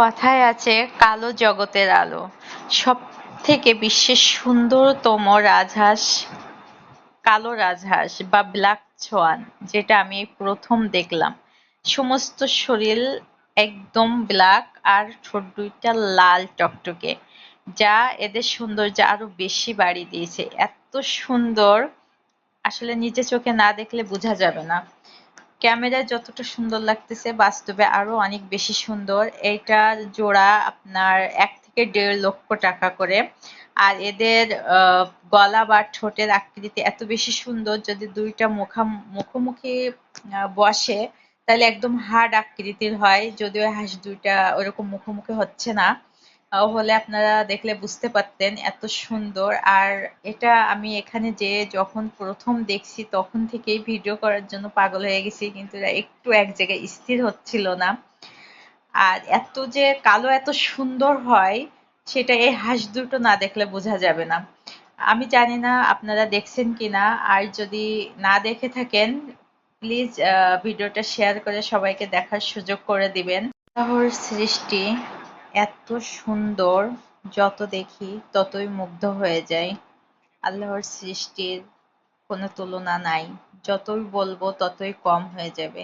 কথায় আছে, কালো জগতের আলো। সব থেকে বিশ্বের সুন্দরতম রাজহাঁস কালো রাজহাঁস বা ব্ল্যাক সোয়ান, যেটা আমি প্রথম দেখলাম। সমস্ত শরীর একদম ব্ল্যাক আর ঠোঁট দুইটা লাল টকটকে, যা এদের সৌন্দর্য আরও বেশি বাড়িয়ে দিয়েছে। এত সুন্দর, আসলে নিজে চোখে না দেখলে বোঝা যাবে না। ক্যামেরায় যতটা সুন্দর লাগতেছে, বাস্তবে আরও অনেক বেশি সুন্দর। এইটার জোড়া আপনার এক থেকে দেড় লক্ষ টাকা করে। আর এদের গলা বা ঠোঁটের আকৃতি এত বেশি সুন্দর যদি দুইটা মুখা, মুখোমুখি বসে, তাহলে একদম হার্ড আকৃতির হয়। যদিও হাঁস দুইটা ওরকম মুখোমুখি হচ্ছে না। হলে আপনারা দেখলে বুঝতে পারতেন এত সুন্দর। আর এটা আমি এখানে যে যখন প্রথম দেখছি তখন থেকেই ভিডিও করার জন্য পাগল হয়ে গেছি, কিন্তু একটু এক জায়গায় স্থির হচ্ছিল না। আর এত যে কালো, এত সুন্দর হয়, সেটা এই হাঁস দুটো না দেখলে বোঝা যাবে না। আমি জানি না আপনারা দেখছেন কিনা, আর যদি না দেখে থাকেন প্লিজ ভিডিওটা শেয়ার করে সবাইকে দেখার সুযোগ করে দিবেন। সৃষ্টি। এত সুন্দর, যত দেখি ততই মুগ্ধ হয়ে যাই। আল্লাহর সৃষ্টির কোনো তুলনা নাই, যতই বলব ততই কম হয়ে যাবে।